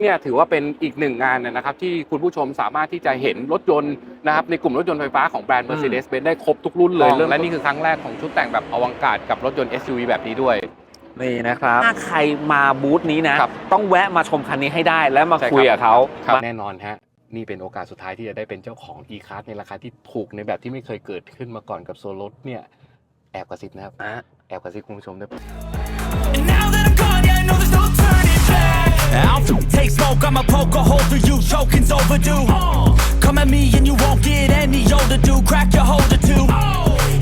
เนี่ยถือว่าเป็นอีกหนึ่งงานนะครับที่คุณผู้ชมสามารถที่จะเห็นรถยนต์นะครับในกลุ่มรถยนต์ไฟฟ้าของแบรนด์ Mercedes-Benz ได้ครบทุกรุ่นเลยลองและนี่คือครั้งแรกของชุดแต่งแบบอวังการกับรถยนต์ SUV แบบนี้ด้วยนี่นะครับถ้าใครมาบูธนี้นะครับต้องแวะมาชมคันนี้ให้ได้แล้วมาใช่ครับคุยกับเขาแน่นอนฮะนี่เป็นโอกาสสุดท้ายที่จะได้เป็นเจ้าของ e-card ในราคาที่ถูกในแบบที่ไม่เคยเกิดขึ้นมาก่อนกับโซลดเนี่ยแอบกระซิบนะครับอะแอบกระซิบคุณผู้ชมด้วย back. I'll take smoke, I'ma poke a hole through you, choking's overdue. Uh, Come at me and you won't get any older, dude. Crack your holder too.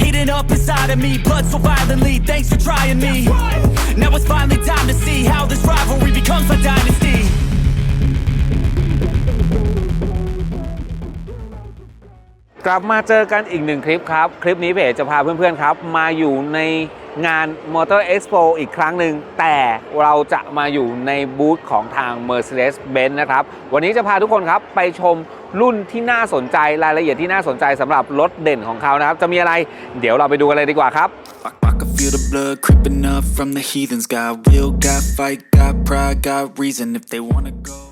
Heating up inside of me, blood so violently. Thanks for trying me. Right. Now it's finally time to see how this rivalry becomes a dynasty. กลับมาเจอกันอีกหนึ่งคลิปครับ คลิปนี้เพจจะพาเพื่อนๆครับ มาอยู่ใน งาน Motor Expo อีกครั้งหนึ่งแต่เราจะมาอยู่ในบูธของทาง Mercedes-Benz นะครับ วันนี้จะพาทุกคนครับไปชมรุ่นที่น่าสนใจรายละเอียดที่น่าสนใจสำหรับรถเด่นของเขานะครับ จะมีอะไรเดี๋ยวเราไปดูกันเลยดีกว่าครับ feel the blood creeping up from the heathens. Got will, got fight, got pride, got reason. If they wanna go.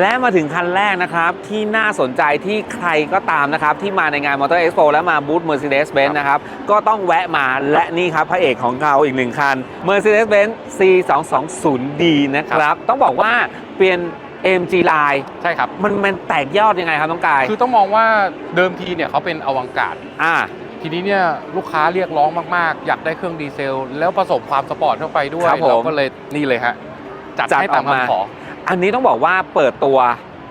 และมาถึงคันแรกนะครับ ที่น่าสนใจที่ใครก็ตามนะครับ ที่มาในงาน Motor Expo และมาบูธ Mercedes-Benz นะครับ ก็ต้องแวะมาและนี่ครับ พระเอกของเราอีกหนึ่งคัน Mercedes-Benz C220D นะครับ ต้องบอกว่าเปลี่ยน AMG Line ใช่ครับ มันมันแตกยอดยังไงครับน้องกาย คือต้องมองว่าเดิมทีเนี่ยเขาเป็นอวังการอ่าทีนี้เนี่ยลูกค้าเรียกร้องมากๆ อยากได้เครื่องดีเซล แล้วผสมความสปอร์ตเข้าไปด้วยครับผมเราก็เลยนี่เลยฮะจัดจัดให้ตามออกมาคำขอ อันนี้ต้องบอกว่าเปิดตัว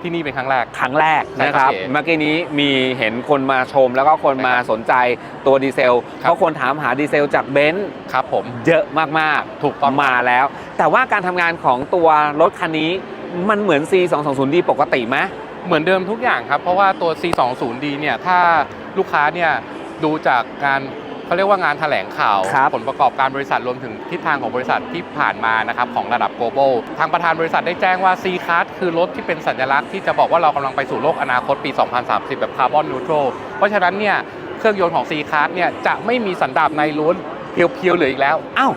ที่นี่เป็นครั้งแรก ครั้งแรกใช่นะคครัรับบพี่เอ๋เมื่อกี้นี้มีเห็นคนมาชมแล้วก็คนใช่ครับมาสนใจตัวดีเซลครับ เพราะคนถามหาดีเซลจากเบนซ์ครับผม เยอะมากๆถูกต้อง มาแล้ว แต่ว่าการทำงานของตัวรถคันนี้มันเหมือน C 2 2 0 D ปกติไหม เหมือนเดิมทุกอย่างครับ เพราะว่าตัว C20D เนี่ย ถ้าลูกค้าเนี่ย ดูจากการ เขาเรียกว่างานแถลงข่าว ครับผลประกอบการบริษัทรวมถึงทิศทางของบริษัทที่ผ่านมานะครับของระดับ global ทางประธานบริษัทได้แจ้งว่า C Card คือรถที่เป็นสัญลักษณ์ที่จะบอกว่าเรากำลังไปสู่โลกอนาคตปี 2030 แบบคาร์บอนนิวทรัลเพราะฉะนั้นเนี่ยเครื่องยนต์ของ C Card เนี่ยจะไม่มีสันดาปในล้วนเพียวๆเหลืออีกแล้ว อ้าว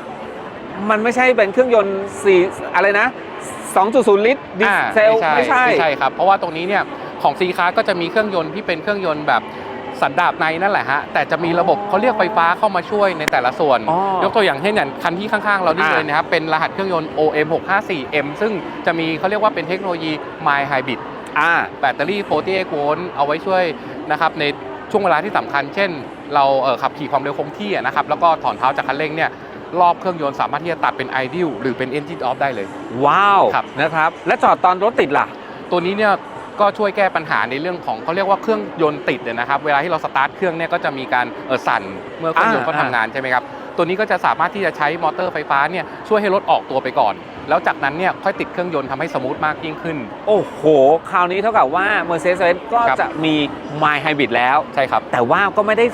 มันไม่ใช่เป็นเครื่องยนต์4อะไรนะ 2.0 ลิตรดีอ่าเซลไม่ใช่ ไม่ใช่ครับ เพราะว่าตรงนี้เนี่ยของ C Class ก็จะมีเครื่องยนต์ที่เป็นเครื่องยนต์แบบ สันดาปในนั่นแหละฮะแต่จะมีระบบเขาเรียกไฟฟ้าเข้ามาช่วยในแต่ละส่วน อ๋อยกตัวอย่างเช่นอย่างคันที่ข้างๆ เรานี่อ่า เลยนะครับเป็นรหัสเครื่องยนต์ OM 654M ซึ่งจะมีเขาเรียกว่าเป็นเทคโนโลยี My Hybrid อ่า แบตเตอรี่ 48 โวลต์เอาไว้ช่วยนะครับในช่วงเวลาที่สำคัญ เช่น เราเอ่อขับขี่ความเร็วคงที่อะนะครับแล้วก็ถอนเท้าจากคันเร่งเนี่ยรอบเครื่องยนต์สามารถที่จะตัดเป็น Ideal หรือเป็น Engine Off ได้เลย ว้าวครับนะครับ และจอดตอนรถติดล่ะ ตัวนี้เนี่ย ก็ช่วยแก้ปัญหาในเรื่องของเขาเรียกว่าเครื่องยนต์ติดเนี่ยนะครับ เวลาที่เราสตาร์ทเครื่องเนี่ยก็จะมีการเออสั่นเมื่อเครื่องยนต์อ่าเขาทำงานใช่ไหมครับตัวนี้ก็จะสามารถที่จะใช้มอเตอร์ไฟฟ้าเนี่ยช่วยให้รถออกตัวไปก่อน แล้วจากนั้นเนี่ยค่อยติดเครื่องยนต์ทำให้สมูทมากยิ่งขึ้น โอ้โห คราวนี้เท่ากับว่า Mercedes-Benz ก็ครับ จะมี My Hybrid แล้ว ใช่ครับ แต่ว่าก็ไม่ได้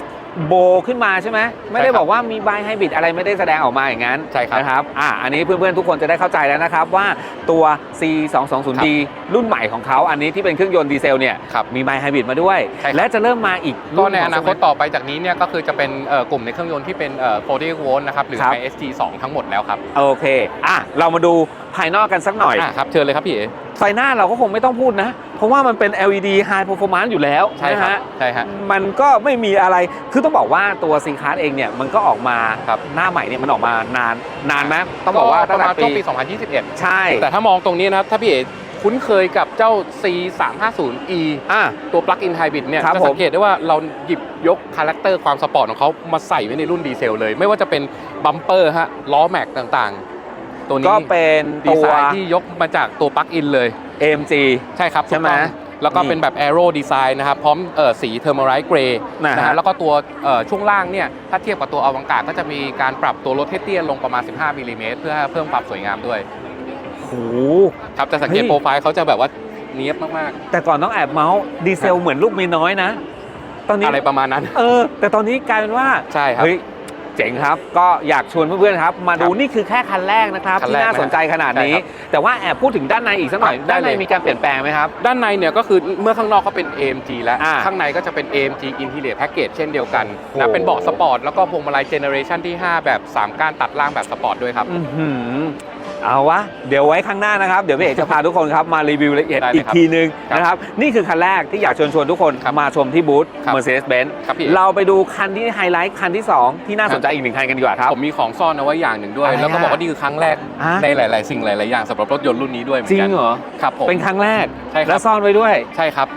โบขึ้นมาใช่ไหมไม่ได้ใช่ครับบอกว่ามีบายไฮบริดอะไรไม่ได้แสดงออกมาอย่างนั้นใช่ครับนะครับอ่าอันนี้เพื่อนๆทุกคนจะได้เข้าใจแล้วนะครับว่าตัว C 2 2 0 D รุ่นใหม่ของเขาอันนี้ที่เป็นเครื่องยนต์ดีเซลเนี่ยครับมีบายไฮบริดมาด้วยใช่ครับและจะเริ่มมาอีกก็รุ่ในอนาคตของต่อไปจากนี้เนี่ยก็คือจะเป็นเอ่อกลุ่มในเครื่องยนต์ที่เป็นเอ่อ48โวลต์นะครับหรือครับ ISG 2ทั้งหมดแล้วครับโอเคอะเรามาดูภายนอกกันสักหน่อยอะครับเชิญเลยครับพี่เอ๋ ไฟหน้าเราก็คงไม่ต้องพูดนะ เพราะว่ามันเป็น LED High Performance อยู่แล้วใช่นะครับฮะใช่ฮะ มันก็ไม่มีอะไรคือต้องบอกว่าตัวซีคาร์เองเนี่ยมันก็ออกมาครับ หน้าใหม่เนี่ยมันออกมานานนานไหมต้องบอกว่าปตั้งระแต่มาณช่วงปีปี 2021 ใช่แต่ถ้ามองตรงนี้นะครับ ถ้าพี่เอ๋คุ้นเคยกับเจ้า C350E อะ ตัว Plug-in Hybrid เนี่ยครับจะผมสังเกตได้ว่าเราหยิบยกคาแรคเตอร์ความสปอร์ตของเขามาใส่ไว้ในรุ่นดีเซลเลย ไม่ว่าจะเป็นบัมเปอร์ฮะล้อแม็กต่างๆ ตัวนี้ก็เป็นดีตัวไซน์ที่ยกมาจากตัว Plug-in เลย AMG ใช่ครับใช่ไหมถูกต้องแล้วก็นี่เป็นแบบ Aero Design นะครับ พร้อมเอ่อสีเทอร์มาไรเกรย์นะฮะนะฮะแล้วก็ตัวเอ่อช่วงล่างเนี่ยถ้าเทียบกับตัวอวังกาก็จะมีการปรับตัวรถให้เตี้ยลงประมาณ 15มิลลิเมตรเพื่อเพิ่มความสวยงามด้วยโหครับจะสังเกตเฮ้ยโปรไฟล์เขาจะแบบว่าเนี้ยบมากแต่ก่อนต้องแอบเมาส์ดีเซลเหมือนลูกเมียน้อยนะ ตอนๆนี้อะไรประมาณนั้น เออ แต่ตอนนี้กลายเป็นว่าใช่ครับ เฮ้ยเจ๋งครับ ก็อยากชวนเพื่อนๆครับ มาดูครับนี่คือแค่คันแรกนะครับ คันที่แรกน่าสนใจขนาดนี้ใช่ครับแต่ว่าแอบพูดถึงด้านในอีกสักหน่อยครับได้ด้านในเลย มีการเปลี่ยนแปลงไหมครับ ด้านในเนี่ยก็คือเมื่อข้างนอกก็เป็น AMG แล้ว อ่าข้างในก็จะเป็น AMG Interior Package เช่นเดียวกันโอ้นะเป็นเบาะสปอร์ตแล้วก็พวงมาลัยเจเนอเรชันที่ 5 แบบ 3 ก้านตัดล่างแบบสปอร์ตด้วยครับ อื้อหือ เอาวะ เดี๋ยวไว้ข้างหน้านะครับ เดี๋ยวพี่เอกจะพาทุกคนครับมารีวิวละเอียดได้เลยอีกครับทีนึงครับนะครับ นี่คือคันแรกที่อยากเชิญชวนทุกคนครับมาชมที่บูธ ครับ Mercedes-Benz ครับพี่ เราไปดูคันที่ไฮไลท์คันที่ 2 ที่น่าสนใจอีกหนึ่งคันกันดีกว่าครับ ผมมีของซ่อนเอาไว้อย่างหนึ่งด้วย อะไรแล้วก็อะบอกว่านี่คือครั้งแรกอะในหลาย ๆ สิ่งหลาย ๆ อย่างสำหรับรถยนต์รุ่นนี้ด้วยเหมือจรินงกันเหรอ ครับผม เป็นครั้งแรก ใช่ครับ แล้วซ่อนไว้ด้วย ใช่ครับ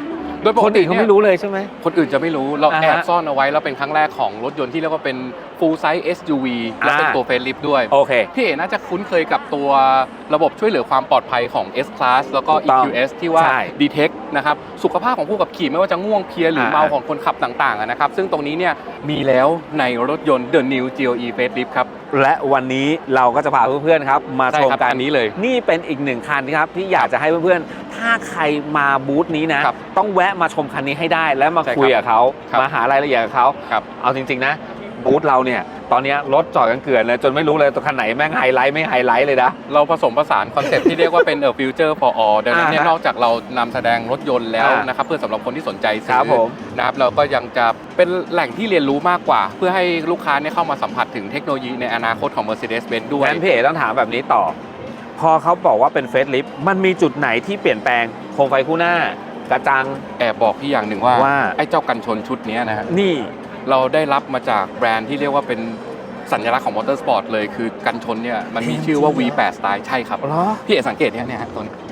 โดยปคกนติอื่นเขาไม่รู้เลยใช่ไหม คนอื่นจะไม่รู้เราอ่าฮะแอบซ่อนเอาไว้แล้วเป็นครั้งแรกของรถยนต์ที่เรียกว่าเป็น full size SUV และเป็นอ่า ตัวเฟรลิฟด้วย โอเค พี่เอ๋น่าจะคุ้นเคยกับตัวระบบช่วยเหลือความปลอดภัยของ S Class แล้วก็ ถูกต้อง EQS ที่ว่า ใช่ Detect นะครับสุขภาพของผู้ขับขี่ไม่ว่าจะง่วงเพลียหรืออ่า เมาของคนขับต่างๆอะนะครับซึ่งตรงนี้เนี่ยมีแล้วในรถยนต์ The New GLE Facelift ครับ และวันนี้เราก็จะพาเพื่อนๆครับ มาใช่ชมครับกันอันนี้เลย นี่เป็นอีกหนึ่งคันครับที่อยากจะให้เพื่อนๆ ถ้าใครมาบูธนี้นะ ครับต้องแวะมาชมคันนี้ให้ได้ และมาใช่ครับคุยกับเขาครับมาหารายละเอียดกับเขาครับ เอาจริง ๆ นะ บูธเราเนี่ย ตอนเนี้ยรถจอดกันเกลื่อนเลยจนไม่รู้เลยตัวคันไหนแม่งไฮไลท์ไม่ไฮไลท์เลยนะ เราผสมผสานคอนเซ็ปต์ที่เรียกว่าเป็น a future for all ดังนั้นเนี่ยอ่าฮะนอกจากเรานำแสดงรถยนต์แล้วอ่านนะครับเพื่อสำหรับคนที่สนใจซื้ครับผมนะครับเราก็ยังจะเป็นแหล่งที่เรียนรู้มากกว่า เพื่อให้ลูกค้าเนี่ยเข้ามาสัมผัสถึงเทคโนโลยีในอนาคตของ Mercedes-Benz ด้วย งั้นพี่เอ๋ต้องถามแบบนี้ต่อ พอเขาบอกว่าเป็นเฟสลิฟมันมีจุดไหนที่เปลี่ยนแปลงโคมไฟคู่หน้ากระจัง แอบบอกพี่อย่างหนึ่งว่าว่า ไอ้เจ้ากันชนชุดเนี้ยนะฮะนี่ เราได้รับมาจากแบรนด์ที่เรียกว่าเป็นสัญลักษณ์ของมอเตอร์สปอร์ตเลยคือกันชนเนี่ยมันมีชื่อว่า V8 Style ใช่ครับเหรอ พี่เอกสังเกตเนี่ยเนี่ยฮะตัวนี้เออ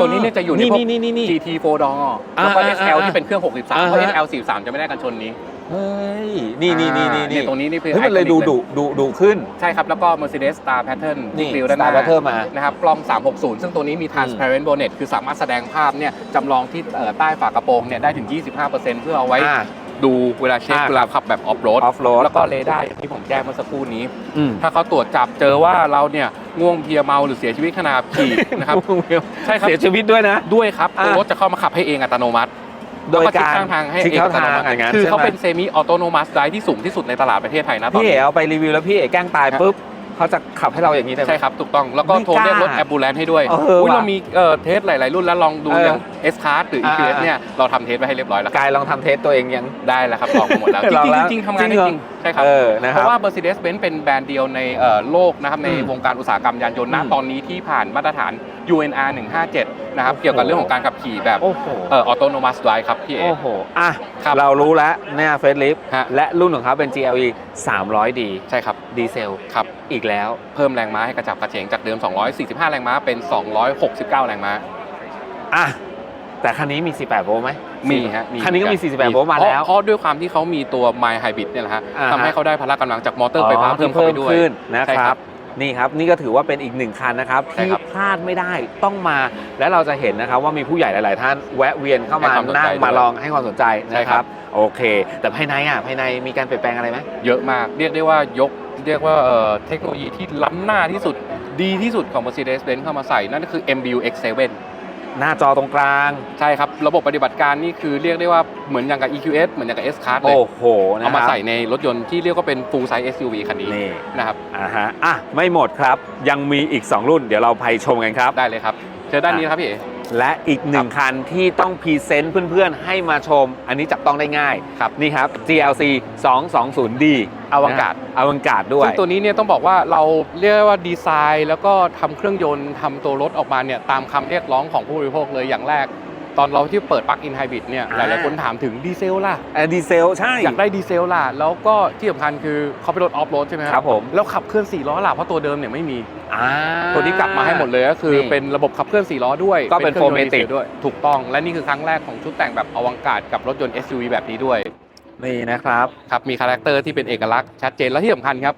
ตัวนี้เนี่ยจะอยู่ในพวก นี่นี่นี่นี่ GT 4 door แล้วก็ อ่าอ่า SL อ่าที่เป็นเครื่อง 63อ่าเพราะฮะ SL 43 จะไม่ได้กันชนนี้เฮ้ยนี่นี่นี่นี่อ่าเนี่ยตรงนี้นี่คือเฮ้ยมันเลย iconic ดูดุดุดุขึ้น ใช่ครับ แล้วก็ Mercedes Star Pattern นี่ที่กริลด้านห Star น้า Pattern มา นะครับกล้อง 360 ซึ่งตัวนี้มี transparent bonnet คือสามารถแสดงภาพเนี่ยจำลองที่เอ่อใต้ฝากระโปรงเนี่ยได้ถึง 25%เพื่อเอาไว้ อ่า ดูเวลาเช็คอ่าเวลาขับแบบออฟโรด off-road แล้วก็เรดาร์อย่างที่ผมแจ้งเมื่อสักครู่นี้ อืมถ้าเขาตรวจจับเจอว่าเราเนี่ยง่วงเพลียเมาหรือเสียชีวิตขณะขับขี่ นะครับ ใช่ครับ เสียชีวิตด้วยนะ ด้วยครับตัวอ่ารถจะเข้ามาขับให้เองอัตโนมัติโดยแล้วก็การทิศทางให้ชิดเองเข้าอัตทาโนงมัติอย่างนั้นคือใช่เขาไหมเป็นเซมิออโตโนมัสไดที่สูงที่สุดในตลาดประเทศไทยนะตอนพี่เอ๋นี้เอาไปรีวิวแล้วพี่เอ๋แกล้งตายปุ๊บ เขาจะขับให้เราอย่างนี้ได้ไหม ใช่ครับ ถูกต้อง แล้วก็ไม่โทรเรียกรถกล้าแอมบูเลนให้ด้วยเอออุ๊ยว่ะเรามีเอ่อเทสหลาย ๆ รุ่นแล้วลองดูเออออย่าง S Class หรืออ่า EQS เนี่ย เราทำเทสไว้ให้เรียบร้อยแล้วครับกายลองทำเทสตัวเองยัง ได้แล้วครับลองมาหมดแล้ว จลองแล้วริงๆจริงๆทำงานจริได้งเหรอจริง ใช่ครับ เออนะคเพรับราะว่า Mercedes-Benz เป็นแบรนด์เดียวในเอ่อโลกนะครับในอืมวงการอุตสาหกรรมยานยนต์ณอืม ตอนนี้ที่ผ่านมาตรฐาน UNR 157นะครับโอ้โหเกี่ยวกับเรื่องของการขับขี่แบบโอ้โหเอ่อออโตโนมัสไดครับพี่เอ โอ้โหอะครับเรารู้แล้วเนี่ยเฟสลิฟฮะ และรุ่นของเขาเป็น GLE 300D ใช่ครับ ดีเซลครับ อีกแล้ว เพิ่มแรงม้าให้กระจับกระเฉงจากเดิม 245 แรงม้าเป็น 269 แรงม้า อะ แต่คันนี้มี 18 โวลต์ไหมมีฮะคันนี้ก็มี 48 โวลต์มาแล้ว เพราะด้วยความที่เขามีตัว My Hybrid เนี่ยแหละฮะอ่าฮะ ทำให้เขาได้พละกำลังจากมอเตอร์ไฟฟ้าอ๋อเพิ่มเข้าไปด้วย ขึ้นนะใช่คครัรับ บ นี่ครับนี่ก็ถือว่าเป็นอีกหนึ่งคันนะครับใช่ที่ครับพลาดไม่ได้ต้องมา และเราจะเห็นนะครับว่ามีผู้ใหญ่หลาย ๆ ท่านแวะเวียนเข้ามาให้ความสนใจนั่งด้วยมาลองให้ความสนใจใช่นะคครัรับ บโอเค แต่ภายในอะภายในมีการเปลี่ยนแปลงอะไรไหม เยอะมาก เรียกได้ว่ายกเรียกว่าเอ่อเทคโนโลยีที่ล้ำหน้าที่สุดดีที่สุดของ Mercedes-Benz เข้ามาใส่นั่นก็คือ MBU X7 หน้าจอตรงกลาง ใช่ครับ ระบบปฏิบัติการนี่คือเรียกได้ว่าเหมือนอย่างกับ EQS เหมือนอย่างกับ S Class เลยโอ้โหนะเอามาครับใส่ในรถยนต์ที่เรียกว่าเป็น full size SUV คันนี้นี่นะครับอ่าฮะอะไม่หมดครับ ยังมีอีก 2 รุ่นเดี๋ยวเราไปชมกันครับ ได้เลยครับ เจอด้านนี้นะครับพี่เอ๋ และอีกหนึ่งคันที่ต้องพรีเซนต์เพื่อนๆ ให้มาชม อันนี้จับต้องได้ง่ายครับนี่ครับ GLC 220D อวังการ์ดอวังการ์ดด้วยซึ่งตัวนี้เนี่ยต้องบอกว่าเราเรียกว่าดีไซน์ แล้วก็ทำเครื่องยนต์ทำตัวรถออกมาเนี่ยตามคำเรียกร้องของผู้บริโภคเลยอย่างแรก ตอนเราที่เปิดปลั๊กอินไฮบริดเนี่ยหอ่าลายๆคนถามถึงดีเซลล่ะเอ่อดีเซลใช่ อยากได้ดีเซลล่ะ แล้วก็ที่สำคัญคือเขาเป็นรถออฟโรดใช่ไหมครับผมแล้วขับเคลื่อน4ล้อล่ะเพราะตัวเดิมเนี่ยไม่มีอ่าตัวนี้กลับมาให้หมดเลยก็คือนี่เป็นระบบขับเคลื่อน4ล้อด้วยก็เป็นครื่องยนต์ 4matic ดีเซลด้วยถูกต้องและนี่คือครั้งแรกของชุดแต่งแบบอวังการกับรถยนต์ SUV แบบนี้ด้วยนี่นะครับครับมีคาแรคเตอร์ที่เป็นเอกลักษณ์ชัดเจนและที่สำคัญครับ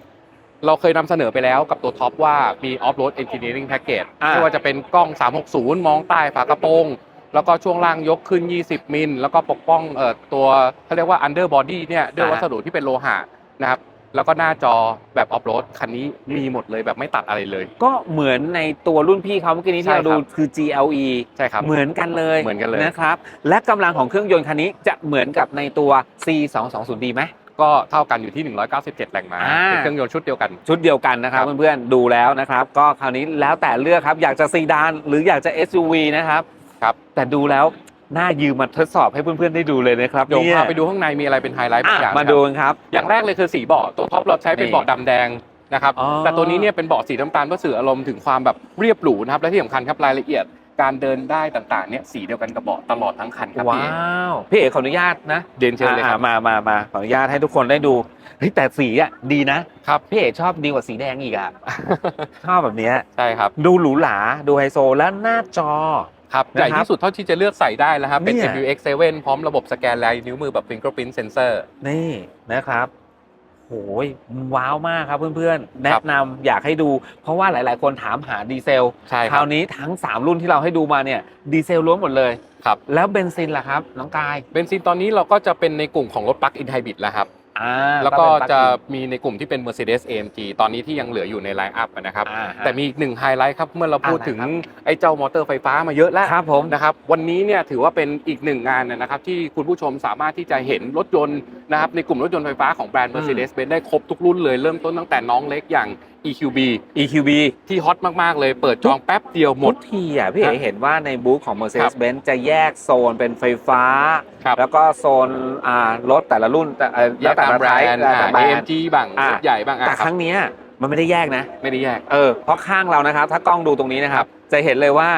เราเคยนำเสนอไปแล้วกับตัวท็อปว่ามี Off-Road Engineering Package อ่าไม่ว่าจะเป็นกล้อง 360 มองใต้ฝากระโปรง แล้วก็ช่วงล่างยกขึ้น 20 มิล แล้วก็ปกป้องเอ่อตัวเขาเรียกว่า underbody เนี่ยด้วยวัสดุที่เป็นโลหะนะครับแล้วก็หน้าจอแบบออฟโรดคันนี้มีหมดเลยแบบไม่ตัดอะไรเลย ก็เหมือนในตัวรุ่นพี่เขาเมื่อกี้นี้ที่ใช่เราดูครับคือ GLE ใช่ครับเหมือนกันเลยเหมือนกันเลยนะครับและกำลังของเครื่องยนต์คันนี้จะเหมือนกับในตัว C220D ไหมก็เท่ากันอยู่ที่ 197 แรงม้าอ่าเป็นเครื่องยนต์ชุดเดียวกัน ชุดเดียวกันนะครับครับเพื่อนๆดูแล้วนะครับ ก็คราวนี้แล้วแต่เลือกครับอยากจะซีดานหรืออยากจะ SUV นะครับ ครับ แต่ดูแล้วน่ายืมมาทดสอบให้เพื่อนๆได้ดูเลยนะครับเดี๋ยวนี่พาไปดูข้างในมีอะไรเป็นไฮไลท์บางอะอย่างมานะครับดูกันครับ อย่างแรกเลยคือสีเบาะตัวท็อปเราใช้เป็นนี่เบาะดำแดงนะครับอ๋อแต่ตัวนี้เนี่ยเป็นเบาะสีน้ำตาลเพื่อสื่ออารมณ์ถึงความแบบเรียบหรูนะครับและที่สำคัญครับรายละเอียดการเดินได้ต่างๆเนี่ยสีเดียวกันกับเบาะตลอดทั้งคันครับว้พี่าวพี่เอกขออนุญาตนะเดินเชิญเลยครับอ่ามามามาขออนุญาตให้ทุกคนได้ดูเฮ้ยแต่สีอะดีนะครับพี่เอกชอบดีกว่าสีแดงอีกอะชอบแบบเนี้ยใช่ครับ ดูหรูหราดูไฮโซแล้วหน้าจอ ครับนะครับใหญ่ที่สุดเท่าที่จะเลือกใส่ได้แล้วครับ เป็นเนี่ย MBUX 7 พร้อมระบบสแกนลายนิ้วมือแบบ fingerprint sensor นี่นะครับโหยว้าวมากครับเพื่อนๆ แนะนำอยากให้ดู เพราะว่าหลายๆ คนถามหาดีเซลใช่คครัราบวนี้ทั้ง 3 รุ่นที่เราให้ดูมาเนี่ยดีเซลล้วนหมดเลยครับแล้วเบนซินล่ะครับ น้องกาย เบนซินตอนนี้เราก็จะเป็นในกลุ่มของรถปลั๊กอินไฮบริดแล้วครับ อ่าแล้วก็เป็นจะปลั๊กอินมีในกลุ่มที่เป็น Mercedes AMG ตอนนี้ที่ยังเหลืออยู่ในไลน์อัพนะครับอ่าฮะแต่มีอีกหนึ่งไฮไลท์ครับ เมื่อเราพูดอะไรถึงครับไอ้เจ้ามอเตอร์ไฟฟ้ามาเยอะแล้วครับผมนะครับ วันนี้เนี่ยถือว่าเป็นอีกหนึ่งงานนะครับที่คุณผู้ชมสามารถที่จะเห็นรถยนต์นะครับในกลุ่มรถยนต์ไฟฟ้าของแบรนด์ Mercedes-Benz ได้ครบทุกรุ่นเลยเริ่มต้นตั้งแต่น้องเล็กอย่าง EQB EQB ที่ฮอตมาก ๆ เลยเปิดจองแป๊บเดียวหมด ทุกทีอะพี่เอ๋ฮะเห็นว่าในบูธของ Mercedes-Benz จะแยกโซนเป็นไฟฟ้าครับแล้วก็โซนอ่ารถแต่ละรุ่นแต่เอ่อแยกตามแบรนด์แล้วแต่อ่าแบรนด์ AMG บ้างอ่ารถใหญ่บ้างอะแต่คครับรั้งเนี้ยมันไม่ได้แยกนะ ไม่ได้แยกเออเพราะข้างเรานะครับ ถ้ากล้องดูตรงนี้นะครับครัจะเห็นเลยว่า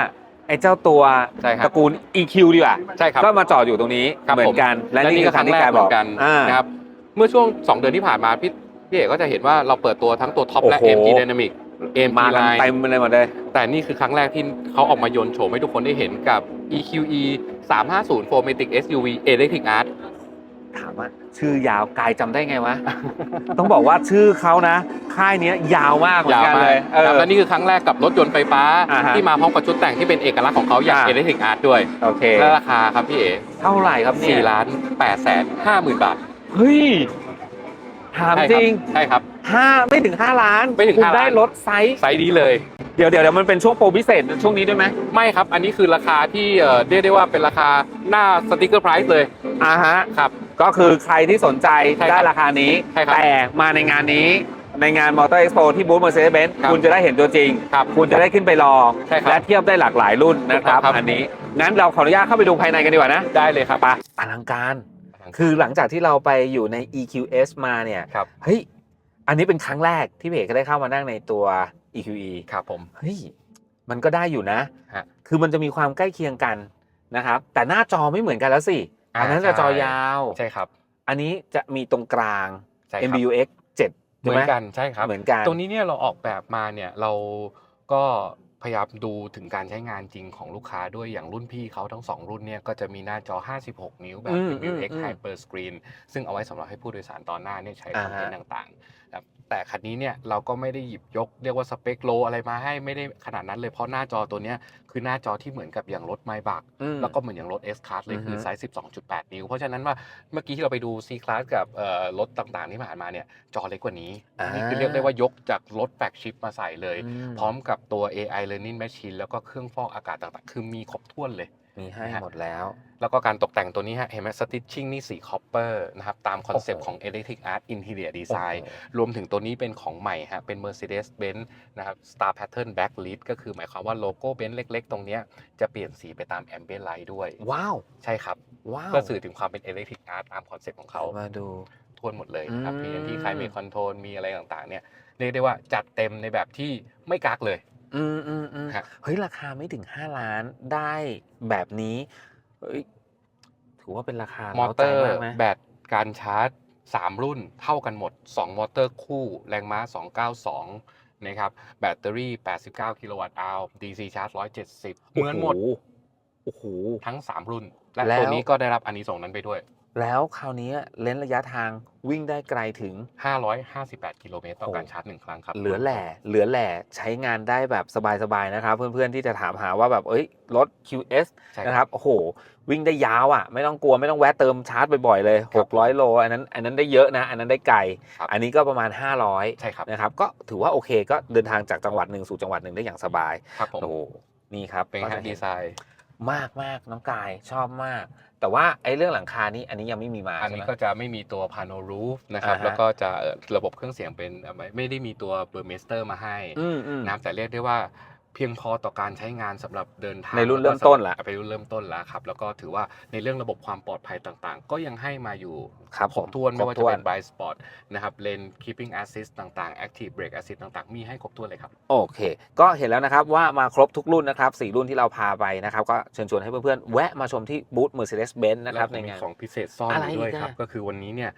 ไอ้เจ้าตัวใช่คตรับระกูล EQ ดีกว่าใช่ครับก็มาจอดอยู่ตรงนี้ครับเหมือนกัน และนี่ก็ครั้งแรกเหมือนกันอ่านะครับเมื่อช่วง 2 เดือนที่ผ่านมาพี่ พี่เอกก็จะเห็นว่าเราเปิดตัวทั้งตัวท็อปและ โอ้โห AMG Dynamic AMG มากัน Line เต็มเลยหมดเลย แต่นี่คือครั้งแรกที่เขาออกมาโยนโฉมให้ทุกคนได้เห็นกับ EQE 350 4matic SUV Electric Art ถามว่าชื่อยาวกายจำได้ไงวะ ต้องบอกว่าชื่อเขานะ ค่ายเนี้ยยาวมากเหมือนยาวกันมาเลกยเอครับอและนี่คือครั้งแรกกับรถยนต์ไฟฟ้า อ่าฮะที่มาพร้อมกับชุดแต่งที่เป็นเอกลักษณ์ของเขาอย่าง อ่า Electric Art ด้วย โอเค และราคาครับพี่เอ๋เท่าไหร่ครับเนี่ย4ล้าน8แสน5หมื่นบาท เฮ้ย ถามใช่จคบริงใช่ครับห้าไม่ถึง 5 ล้านไม่ถึงคุณห้าล้าน ได้รถไซส์ไซส์นี้เลย เดี๋ยวเดี๋ยวเดี๋ยวมันเป็นช่วงโปรพิเศษช่วงนี้ด้วยไหมไม่ครับ อันนี้คือราคาที่เอ่อเรียกได้ว่าเป็นราคาหน้าสติกเกอร์ไพรส์เลยอ่าฮะ ครับ ก็คือใครที่สนใจใช่ครับได้ราคานี้ ใช่ครับแต่มาในงานนี้ในงานมอเตอร์เอ็กซ์โปที่บูธ Mercedes-Benz ครับ คุณจะได้เห็นตัวจริง ครับ คุณจะได้ขึ้นไปลอง ใช่ครับและเทียบได้หลากหลายรุ่นนะครับถูกต้องครับ อันนี้ งั้นเราขออนุญาตเข้าไปดูภายในกันดีกว่านะ ได้เลยครับไปอลังการ คือหลังจากที่เราไปอยู่ใน EQS มาเนี่ยครับเฮ้ยอันนี้เป็นครั้งแรกที่พี่เอกก็ได้เข้ามานั่งในตัว EQE ครับผมเฮ้ยมันก็ได้อยู่นะฮะคือมันจะมีความใกล้เคียงกันนะครับ แต่หน้าจอไม่เหมือนกันแล้วสิอ่าอันนั้นจะใช่จอยาวใช่ครับ อันนี้จะมีตรงกลางใช่ครับ MBUX 7เหมือนกันใช่ครับเหมือนกัน ตรงนี้เนี่ยเราออกแบบมาเนี่ยเราก็ พยายามดูถึงการใช้งานจริงของลูกค้าด้วยอย่างรุ่นพี่เขาทั้ง 2 รุ่นเนี่ยก็จะมีหน้าจอ 56 นิ้วแบบอืม MBUX อืม Hyper Screen ซึ่งเอาไว้สำหรับให้ผู้โดยสารตอนหน้าเนี่ยใช้คอ่าอนฮะเทนต์ต่างๆนะครับ แต่คันนี้เนี่ยเราก็ไม่ได้หยิบยกเรียกว่าสเปคโลอะไรมาให้ไม่ได้ขนาดนั้นเลยเพราะหน้าจอตัวเนี้ยคือหน้าจอที่เหมือนกับอย่างรถไมบักอืมแล้วก็เหมือนอย่างรถ S Class เลยอือฮึคือไซส์ 12.8 นิ้ว เพราะฉะนั้นว่าเมื่อกี้ที่เราไปดู C Class กับเอ่อรถต่างๆที่ผ่านมาเนี่ยจอเล็กกว่านี้อ่านี่คือเรียกได้ว่ายกจากรถแฟกชิปมาใส่เลยอืมพร้อมกับตัว AI Learning Machine แล้วก็เครื่องฟอกอากาศต่างๆ คือมีครบถ้วนเลย มีให้นะฮะหมดแล้ว แล้วก็การตกแต่งตัวนี้ฮะเห็นไหมสติชชิ่งนี่สีคอปเปอร์นะครับตามคอนเซปต์โอ้โหของ Electric Art Interior Design โอ้โหรวมถึงตัวนี้เป็นของใหม่ฮะเป็น Mercedes-Benz นะครับ Star Pattern Backlit ก็คือหมายความว่าโลโก้เบนซ์เล็ก ๆ ตรงเนี้ยจะเปลี่ยนสีไปตาม Ambient Light ด้วย ว้าว ใช่ครับว้าวเพื่อสื่อถึงความเป็น Electric Art ตามคอนเซปต์ของเขามาดูทวนหมดเลยครับอืมมีที่ใครมีคอนโทรลมีอะไรต่างๆเนี่ยเรียกได้ว่าจัดเต็มในแบบที่ไม่กักเลย อืมอืมอืมฮะเฮ้ย ราคาไม่ถึง5ล้านได้แบบนี้เฮ้ยถือว่าเป็นราคามอเตอร์มากไหมแบตการชาร์จ 3 รุ่นเท่ากันหมด 2 มอเตอร์คู่ แรงม้า 292 นะครับ แบตเตอรี่ 89 กิโลวัตต์อาว DC ชาร์จ 170 เหมือนหมดโอ้โห ทั้ง 3 รุ่น และแล้ว ตัวนี้ก็ได้รับอันนี้ส่งส์นั้นไปด้วย แล้วคราวนี้เลนส์ระยะทางวิ่งได้ไกลถึง 558 กิโลเมตรต่อการชาร์จ1ครั้งครับ เหลือแหล่เหลือแหล่ใช้งานได้แบบสบายๆนะครับ เพื่อนๆที่จะถามหาว่าแบบเอ้ยรถ QS ใช่นะครับโอ้โห วิ่งได้ยาวอะ ไม่ต้องกลัวไม่ต้องแวะเติมชาร์จบ่อยๆเลยครับ600 โล อันนั้นอันนั้นได้เยอะนะ อันนั้นได้ไกลครับอันนี้ก็ประมาณ 500ใช่ครับนะครับก็ถือว่าโอเคก็เดินทางจากจังหวัดหนึ่งสู่จังหวัดหนึ่งได้อย่างสบายครับผมโอ้โหนี่ครับเป็นก็ฮะจะห็ดีไซน์ มากมากน้องกายชอบมาก แต่ว่าไอ้เรื่องหลังคานี้อันนี้ยังไม่มีมาอันใช่นี้ไหม ก็จะไม่มีตัว Pano Roof นะครับอ่าฮะ แล้วก็จะเอ่อระบบเครื่องเสียงเป็นเอ่อไม่ไม่ได้มีตัวเบอร์เมสเตอร์มาให้อืมอืม นะครับแต่เรียกได้ว่า เพียงพอต่อการใช้งานสำหรับเดินทางในรุ่นเริ่มต้นละไปรุ่นเริ่มต้นแล้วครับแล้วก็ถือว่าในเรื่องระบบความปลอดภัยต่างๆ ก็ยังให้มาอยู่ครับครบถ้วนครไม่บว่าถ้จะวนเป็น blind spot นะครับเลน keeping assist ต่างๆ active brake assist ต่างๆ มีให้ครบถ้วนเลยครับ โอเค ก็เห็นแล้วนะครับว่ามาครบทุกรุ่นนะครับสี่รุ่นที่เราพาไปนะครับก็เชิญชวนให้เพื่อนๆแวะมาชมที่บูธ Mercedes-Benz นะครับแล้วในมีงานของพิเศษซ่อนอะไรอยู่ด้วยอีกครับอะก็คือวันนี้เนี่ย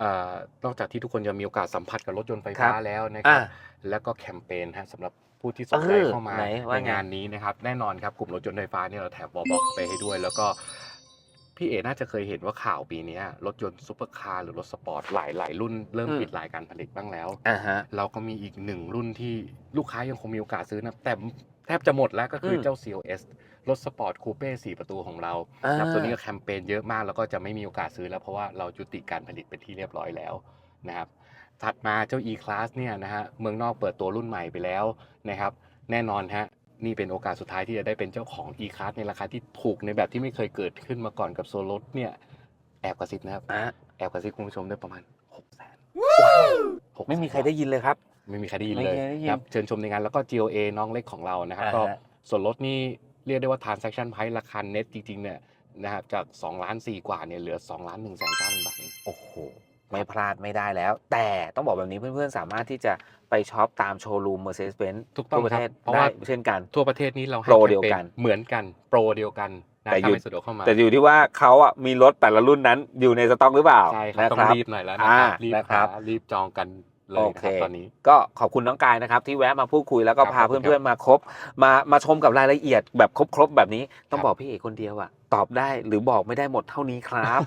เอ่อนอกจากที่ทุกคนจะมีโอกาสสัมผัสกับรถยนต์ไฟครัฟ้าบแล้วนะครับอ่าแล้วก็แคมเปญฮะสำหรับ ผู้ที่สนใจเออเข้ามาไหนว่าในไง งานนี้นะครับ แน่นอนครับกลุ่มรถยนต์ไฟฟ้าเนี่ยเราแถมวอลบ็อกไปให้ด้วย แล้วก็พี่เอน่าจะเคยเห็นว่าข่าวปีเนี้ยรถยนต์ซูเปอร์คาร์หรือรถสปอร์ตหลายหลายรุ่นเริ่มปิดรายการผลิตบ้างแล้ว อ่าฮะ เราก็มีอีกหนึ่งรุ่นที่ลูกค้ายังคงมีโอกาสซื้อนะแต่แทบจะหมดแล้วก็คืออมเจ้า CLS รถสปอร์ตคูเป้สี่ประตูของเราอ่านะครับตัวนี้ก็แคมเปญเยอะมากแล้วก็จะไม่มีโอกาสซื้อแล้วเพราะว่าเราจุติการผลิตเป็นที่เรียบร้อยแล้วนะครับ ถัดมาเจ้า E-Class เนี่ยนะฮะเมืองนอกเปิดตัวรุ่นใหม่ไปแล้วนะครับ แน่นอนฮะนี่เป็นโอกาสสุดท้ายที่จะได้เป็นเจ้าของ E-Class ในราคาที่ถูกในแบบที่ไม่เคยเกิดขึ้นมาก่อนกับโซลดเนี่ยแอบกระซิบนะครับอะแอบกระซิบคุณผู้ชมได้ประมาณ6 0 0 0 0ไม่มีใครได้ยินเลยครับ ไม่มีใครได้ยินไม่เลยเคยได้ยินครับเชิญชมในงานแล้วก็ GOA น้องเล็กของเรานะครับอ่าฮะก็ส่วนลดนี่เรียกได้ว่า transaction price ราคา net จริงๆเนี่ยนะครับจาก2ล้าน4กว่าเนี่ยเหลือ2ล้าน1แสนเก้าพันบาทเองโอ้โห ไม่พลาดไม่ได้แล้ว แต่ต้องบอกแบบนี้เพื่อนๆ สามารถที่จะไปช็อปตามโชว์รูม Mercedes-Benz ถูกต้องทั่วประเทศครับเพราะได้ว่าเช่นกันทั่วประเทศนี้เราให้โปรแคมเดียวปญกันเหมือนกันโปรเดียวกันนะแต่ถ้าอยู่ไม่สะดวกเข้ามาแต่อยู่ที่ว่าเขาอะมีรถแต่ละรุ่นนั้นอยู่ในสต็อกหรือเปล่าใช่ครับนะต้องรีบหน่อยแล้วนะครับอ่ารีบนะครับหารีบจองกันเลยโอนะเคครับตอนนี้ก็ขอบคุณน้องกายนะครับ ที่แวะมาพูดคุยแล้วก็ครับพาขอบคุณเพื่อนๆมาครบมามาชมกับรายละเอียดแบบครบๆแบบนี้ต้องครับบอกพี่เอกคนเดียวอะ ตอบได้หรือบอกไม่ได้หมดเท่านี้ครับ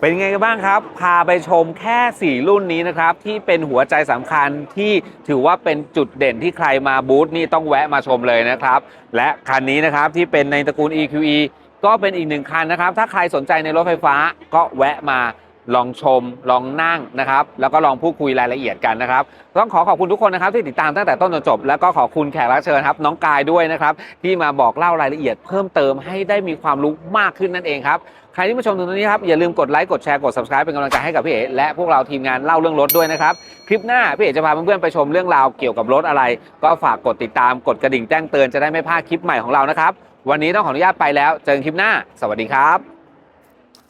เป็นไงกันบ้างครับ พาไปชมแค่ 4 รุ่นนี้นะครับ ที่เป็นหัวใจสำคัญที่ถือว่าเป็นจุดเด่นที่ใครมาบูธนี่ต้องแวะมาชมเลยนะครับ และคันนี้นะครับที่เป็นในตระกูล EQE ก็เป็นอีกหนึ่งคันนะครับ ถ้าใครสนใจในรถไฟฟ้าก็แวะมา ลองชม ลองนั่งนะครับ แล้วก็ลองพูดคุยรายละเอียดกันนะครับ ต้องขอขอบคุณทุกคนนะครับที่ติดตามตั้งแต่ต้นจนจบ แล้วก็ขอบคุณแขกรับเชิญครับน้องกายด้วยนะครับ ที่มาบอกเล่ารายละเอียดเพิ่มเติมให้ได้มีความรู้มากขึ้นนั่นเองครับ ใครที่มาชมตรงนี้ครับ อย่าลืมกดไลค์กดแชร์กด subscribe เป็นกำลังใจให้กับพี่เอ๋และพวกเราทีมงานเล่าเรื่องรถด้วยนะครับ คลิปหน้าพี่เอ๋จะพาเพื่อนๆไปชมเรื่องราวเกี่ยวกับรถอะไร ก็ฝากกดติดตามกดกระดิ่งแจ้งเตือนจะได้ไม่พลาดคลิปใหม่ของเรานะครับวันนี้ต้องขออนุญาตไปแล้ว เจอกันคลิปหน้า สวัสดีครับ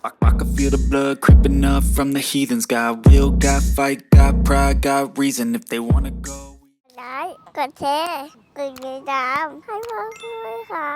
I, I can feel the blood creeping up from the heathens. Got will, got fight, got pride, got reason. If they wanna go. ไลค์กดแชร์กดติดตามให้พวกด้วยค่ะ